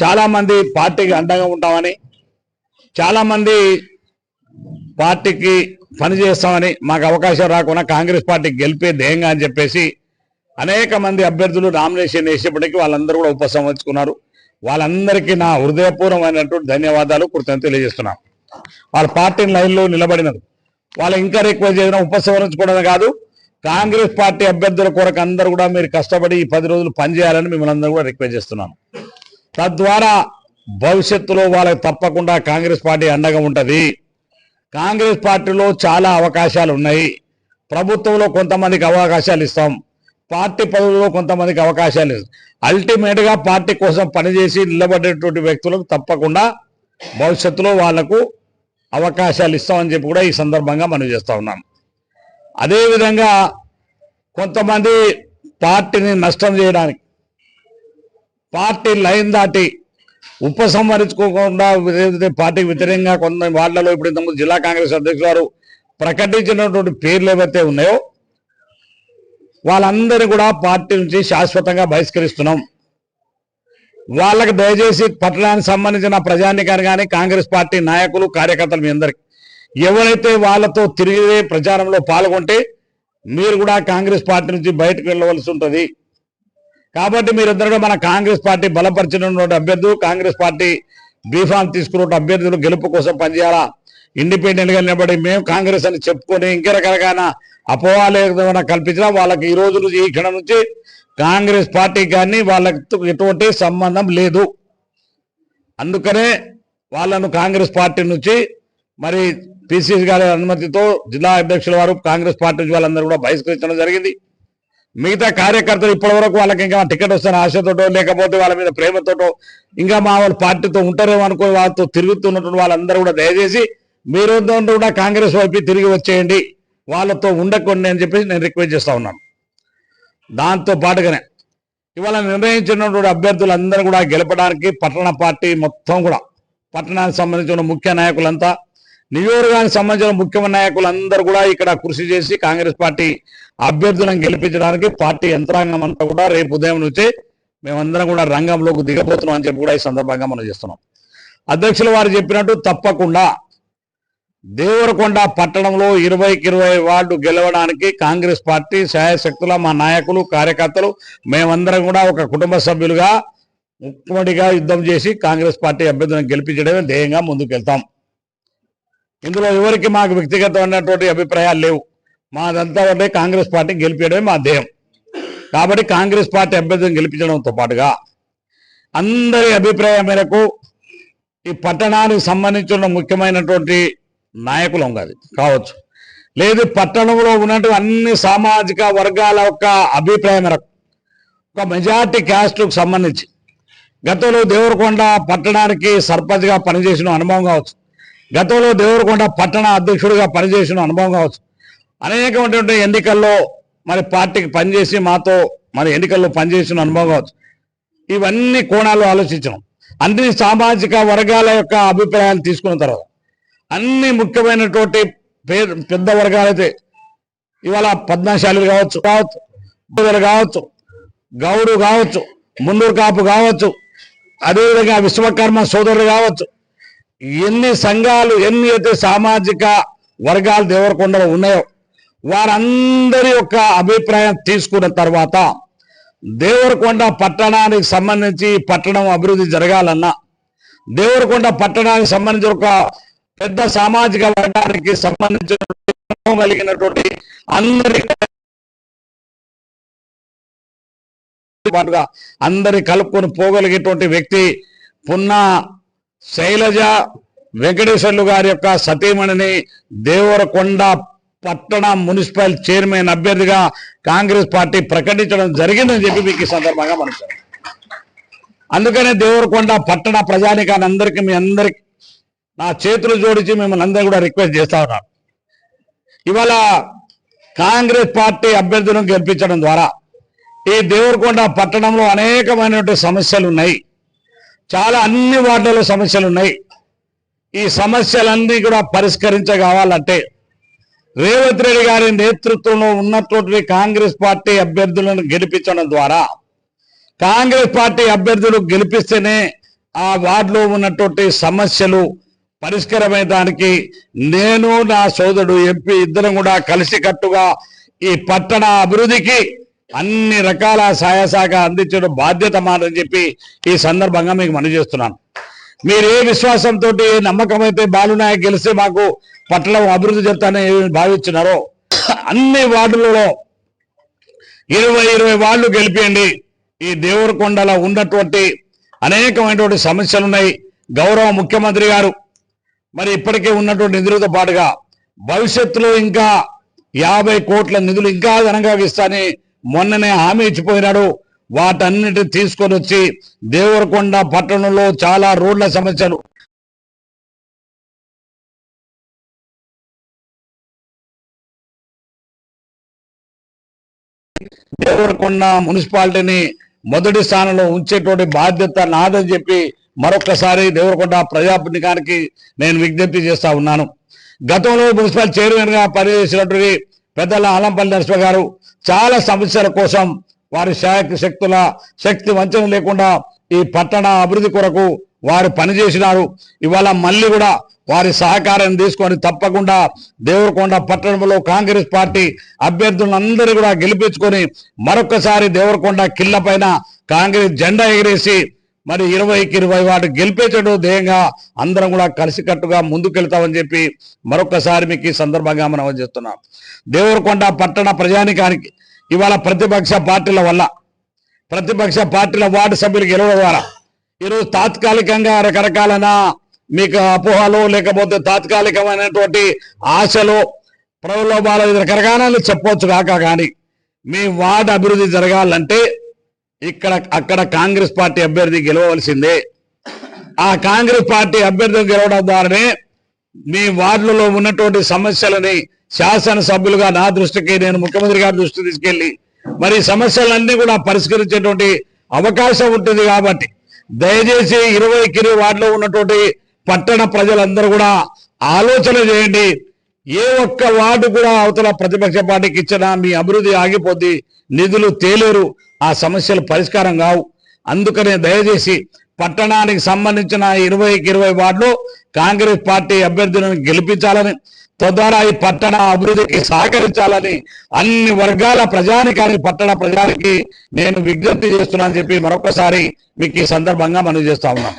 చాలా మంది పార్టీకి అండగా ఉంటామని చాలా మంది పార్టీకి పని చేస్తామని మాకు అవకాశం రాకుండా కాంగ్రెస్ పార్టీకి గెలిపే ధ్యేయంగా అని చెప్పేసి అనేక మంది అభ్యర్థులు నామినేషన్ వేసేప్పటికీ వాళ్ళందరూ కూడా ఉపసంహరించుకున్నారు. వాళ్ళందరికీ నా హృదయపూర్వమైనటువంటి ధన్యవాదాలు కృతజ్ఞత తెలియజేస్తున్నాను వాళ్ళ పార్టీ లైన్లో నిలబడినారు వాళ్ళు ఇంకా రిక్వెస్ట్ చేసిన ఉపసంహరించుకోవడమే కాదు. కాంగ్రెస్ పార్టీ అభ్యర్థుల కొరకు అందరూ కూడా మీరు కష్టపడి ఈ పది రోజులు పనిచేయాలని మిమ్మల్ని అందరూ కూడా రిక్వెస్ట్ చేస్తున్నాను తద్వారా భవిష్యత్తులో వాళ్ళకి తప్పకుండా కాంగ్రెస్ పార్టీ అండగా ఉంటుంది. కాంగ్రెస్ పార్టీలో చాలా అవకాశాలు ఉన్నాయి. ప్రభుత్వంలో కొంతమందికి అవకాశాలు ఇస్తాం. పార్టీ పదవుల్లో కొంతమందికి అవకాశాలు ఇస్తాం. పార్టీ కోసం పనిచేసి నిలబడేటువంటి వ్యక్తులకు తప్పకుండా భవిష్యత్తులో వాళ్ళకు అవకాశాలు ఇస్తామని చెప్పి కూడా ఈ సందర్భంగా మనం చేస్తా ఉన్నాం. అదేవిధంగా కొంతమంది పార్టీని నష్టం చేయడానికి పార్టీ లైన్ దాటి ఉపసంహరించుకోకుండా పార్టీకి వ్యతిరేకంగా కొంత వాళ్ళలో ఇప్పుడు ఇంతకుముందు జిల్లా కాంగ్రెస్ అధ్యక్షులు వారు ప్రకటించినటువంటి పేర్లు ఏవైతే ఉన్నాయో వాళ్ళందరినీ కూడా పార్టీ నుంచి శాశ్వతంగా బహిష్కరిస్తున్నాం. వాళ్ళకి దయచేసి పట్టణానికి సంబంధించిన ప్రజానికాన్ని కానీ కాంగ్రెస్ పార్టీ నాయకులు కార్యకర్తలు మీ అందరికి ఎవరైతే వాళ్ళతో తిరిగే ప్రచారంలో పాల్గొంటే మీరు కూడా కాంగ్రెస్ పార్టీ నుంచి బయటకు వెళ్ళవలసి ఉంటుంది. కాబట్టి మీరందరూ కూడా మన కాంగ్రెస్ పార్టీ బలపరిచినటువంటి అభ్యర్థులు కాంగ్రెస్ పార్టీ బీఫామ్ తీసుకున్న అభ్యర్థులు గెలుపు కోసం పనిచేయాలా? ఇండిపెండెంట్గా నిలబడి మేము కాంగ్రెస్ అని చెప్పుకొని ఇంకా రకరకాల అపోహాలు కల్పించినా వాళ్ళకి ఈ రోజు నుంచి ఈ క్షణం నుంచి కాంగ్రెస్ పార్టీ కానీ వాళ్ళతో ఎటువంటి సంబంధం లేదు. అందుకనే వాళ్ళను కాంగ్రెస్ పార్టీ నుంచి మరి పిసిసి గారి అనుమతితో జిల్లా అధ్యక్షుల వారు కాంగ్రెస్ పార్టీ నుంచి వాళ్ళందరూ కూడా బహిష్కరించడం జరిగింది. మిగతా కార్యకర్తలు ఇప్పటి వరకు వాళ్ళకి ఇంకా టికెట్ వస్తున్న ఆశతోటో లేకపోతే వాళ్ళ మీద ప్రేమతోటో ఇంకా మా వాళ్ళ పార్టీతో ఉంటారేమో అనుకుని వాళ్ళతో తిరుగుతున్నటువంటి వాళ్ళందరూ కూడా దయచేసి మీరు కూడా కాంగ్రెస్ వైపు తిరిగి వచ్చేయండి. వాళ్ళతో ఉండకండి అని చెప్పేసి నేను రిక్వెస్ట్ చేస్తా ఉన్నాను. దాంతో పాటుగానే ఇవాళ నిర్ణయించినటువంటి అభ్యర్థులందరూ కూడా గెలపడానికి పట్టణ పార్టీ మొత్తం కూడా పట్టణానికి సంబంధించిన ముఖ్య నాయకులంతా నియోజకవర్గానికి సంబంధించిన ముఖ్యమైన నాయకులందరూ కూడా ఇక్కడ కృషి చేసి కాంగ్రెస్ పార్టీ అభ్యర్థులను గెలిపించడానికి పార్టీ యంత్రాంగం అంతా కూడా రేపు ఉదయం నుంచి మేమందరం కూడా రంగంలోకి దిగబోతున్నాం అని చెప్పి కూడా ఈ సందర్భంగా మనం చేస్తున్నాం. అధ్యక్షులు వారు చెప్పినట్టు తప్పకుండా దేవరకొండ పట్టణంలో ఇరవైకి ఇరవై వార్డు గెలవడానికి కాంగ్రెస్ పార్టీ శాయశక్తుల మా నాయకులు కార్యకర్తలు మేమందరం కూడా ఒక కుటుంబ సభ్యులుగా ముక్కుమడిగా యుద్ధం చేసి కాంగ్రెస్ పార్టీ అభ్యర్థులను గెలిపించడమే ధ్యేయంగా ముందుకెళ్తాం. ఇందులో ఎవరికి మాకు వ్యక్తిగతమైనటువంటి అభిప్రాయాలు లేవు. మాదంతా ఉంటే కాంగ్రెస్ పార్టీని గెలిపించడమే మా ధ్యేయం. కాబట్టి కాంగ్రెస్ పార్టీ అభ్యర్థిని గెలిపించడంతో పాటుగా అందరి అభిప్రాయం మేరకు ఈ పట్టణానికి సంబంధించిన ముఖ్యమైనటువంటి నాయకులం కాదు కావచ్చు. లేదు పట్టణంలో ఉన్నటువంటి అన్ని సామాజిక వర్గాల యొక్క అభిప్రాయం మేరకు ఒక మెజార్టీ క్యాస్ట్కు సంబంధించి గతంలో దేవరకొండ పట్టణానికి సర్పంచ్గా పనిచేసిన అనుభవం కావచ్చు. గతంలో దేవరకొండ పట్టణ అధ్యక్షుడిగా పనిచేసిన అనుభవం కావచ్చు. అనేకమైనటువంటి ఎన్నికల్లో మరి పార్టీకి పనిచేసి మాతో మరి ఎన్నికల్లో పనిచేసిన అనుభవం కావచ్చు. ఇవన్నీ కోణాలు ఆలోచించడం. అన్ని సామాజిక వర్గాల యొక్క అభిప్రాయాలు తీసుకున్న తర్వాత అన్ని ముఖ్యమైనటువంటి పెద్ద వర్గాలైతే ఇవాళ పద్మశాలులు కావచ్చు కావచ్చు బోధలు కావచ్చు గౌడు కావచ్చు ముందూరు కాపు కావచ్చు అదేవిధంగా విశ్వకర్మ సోదరులు కావచ్చు ఎన్ని సంఘాలు ఎన్ని అయితే సామాజిక వర్గాలు దేవరకొండలో ఉన్నాయో వారందరి యొక్క అభిప్రాయం తీసుకున్న తర్వాత దేవరకొండ పట్టణానికి సంబంధించి పట్టణం అభివృద్ధి జరగాలన్నా దేవరకొండ పట్టణానికి సంబంధించి ఒక పెద్ద సామాజిక వర్గానికి సంబంధించిన కలిగినటువంటి అందరి పాటుగా అందరి కలుపుకొని పోగలిగేటువంటి వ్యక్తి పున్నా శైలజ వెంకటేశ్వర్లు గారి యొక్క సతీమణిని దేవరకొండ పట్టణ మున్సిపల్ చైర్మన్ అభ్యర్థిగా కాంగ్రెస్ పార్టీ ప్రకటించడం జరిగిందని చెప్పి మీకు ఈ సందర్భంగా మనం అందుకనే దేవరకొండ పట్టణ ప్రజానికాన్ని అందరికీ మీ అందరికి నా చేతులు జోడించి మిమ్మల్ని అందరూ కూడా రిక్వెస్ట్ చేస్తా ఉన్నాను ఇవాళ కాంగ్రెస్ పార్టీ అభ్యర్థులను గెలిపించడం ద్వారా ఈ దేవరకొండ పట్టణంలో అనేకమైనటువంటి సమస్యలు ఉన్నాయి. చాలా అన్ని వార్డులలో సమస్యలు ఉన్నాయి. ఈ సమస్యలన్నీ కూడా పరిష్కరించ కావాలంటే రేవంత్ రెడ్డి గారి నేతృత్వంలో ఉన్నటువంటి కాంగ్రెస్ పార్టీ అభ్యర్థులను గెలిపించడం ద్వారా కాంగ్రెస్ పార్టీ అభ్యర్థులు గెలిపిస్తేనే ఆ వార్డులో ఉన్నటువంటి సమస్యలు పరిష్కారమైన దానికి నేను నా సోదరుడు ఎంపీ ఇద్దరం కూడా కలిసికట్టుగా ఈ పట్టణ అభివృద్ధికి అన్ని రకాల సహాయ శాఖ అందించడం బాధ్యత మాదని చెప్పి ఈ సందర్భంగా మీకు మనవి చేస్తున్నాను. మీరు ఏ విశ్వాసంతో ఏ నమ్మకం అయితే బాలునాయక్ గెలిస్తే మాకు పట్టణం అభివృద్ధి చెప్తానని భావించినారో అన్ని వార్డులలో ఇరవై ఇరవై వార్డులు గెలిపియండి. ఈ దేవరకొండలో ఉన్నటువంటి అనేకమైనటువంటి సమస్యలు ఉన్నాయి. గౌరవ ముఖ్యమంత్రి గారు మరి ఇప్పటికే ఉన్నటువంటి నిధులతో పాటుగా భవిష్యత్తులో ఇంకా యాభై కోట్ల నిధులు ఇంకా ధనంగా ఇస్తానని మొన్ననే హామీ ఇచ్చిపోయినాడు. వాటన్నిటి తీసుకొని వచ్చి దేవరకొండ పట్టణంలో చాలా రోడ్ల సమస్యలు. దేవరకొండ మున్సిపాలిటీని మొదటి స్థానంలో ఉంచేటువంటి బాధ్యత నాదని చెప్పి మరొకసారి దేవరకొండ ప్రజాప్రతినిధికానికి నేను విజ్ఞప్తి చేస్తా ఉన్నాను. గతంలో మున్సిపల్ చైర్మన్గా పనిచేసినటువంటి పెద్దల ఆలంపల్లి నరసింహ గారు చాలా సమస్యల కోసం వారి శాఖ శక్తుల శక్తి వంచన లేకుండా ఈ పట్టణ అభివృద్ధి కొరకు వారు పనిచేసినారు. ఇవాళ మళ్ళీ కూడా వారి సహకారం తీసుకొని తప్పకుండా దేవరకొండ పట్టణంలో కాంగ్రెస్ పార్టీ అభ్యర్థులందరూ కూడా గెలిపించుకొని మరొకసారి దేవరకొండ కిల్ల పైన కాంగ్రెస్ జెండా ఎగిరేసి మరి ఇరవైకి ఇరవై వాటి గెలిపేటట్టు ధ్యేయంగా అందరం కూడా కలిసికట్టుగా ముందుకెళ్తామని చెప్పి మరొకసారి మీకు ఈ సందర్భంగా మనం చేస్తున్నాం. దేవరకొండ పట్టణ ప్రజానికానికి ఇవాళ ప్రతిపక్ష పార్టీల వల్ల ప్రతిపక్ష పార్టీల వార్డు సభ్యులు గెలవడం ద్వారా ఈరోజు తాత్కాలికంగా రకరకాలైన మీకు అపోహలు లేకపోతే తాత్కాలికమైనటువంటి ఆశలు ప్రలోభాలు రకరకాల చెప్పవచ్చు కాక కానీ మీ వార్డు అభివృద్ధి జరగాలంటే ఇక్కడ అక్కడ కాంగ్రెస్ పార్టీ అభ్యర్థి గెలవలసిందే ఆ కాంగ్రెస్ పార్టీ అభ్యర్థి గెలవడం ద్వారానే మీ వార్డులలో ఉన్నటువంటి సమస్యలని శాసనసభ్యులుగా నా దృష్టికి నేను ముఖ్యమంత్రి గారి దృష్టికి తీసుకెళ్ళి మరి సమస్యలన్నీ కూడా పరిష్కరించేటువంటి అవకాశం ఉంటుంది కాబట్టి దయచేసి ఇరవై కిరు వార్డులో ఉన్నటువంటి పట్టణ ప్రజలందరూ కూడా ఆలోచన చేయండి. ఏ ఒక్క వార్డు కూడా అవతల ప్రతిపక్ష పార్టీకి ఇచ్చినా మీ అభివృద్ధి ఆగిపోద్ది నిధులు తేలేరు. ఆ సమస్యలు పరిష్కారం కావు. అందుకనే దయచేసి పట్టణానికి సంబంధించిన ఇరవైకి ఇరవై వార్డులు కాంగ్రెస్ పార్టీ అభ్యర్థులను గెలిపించాలని తద్వారా ఈ పట్టణ అభివృద్ధికి సహకరించాలని అన్ని వర్గాల ప్రజానికానికి పట్టణ ప్రజానికి నేను విజ్ఞప్తి చేస్తున్నానని చెప్పి మరొకసారి మీకు ఈ సందర్భంగా మనం చేస్తా ఉన్నాం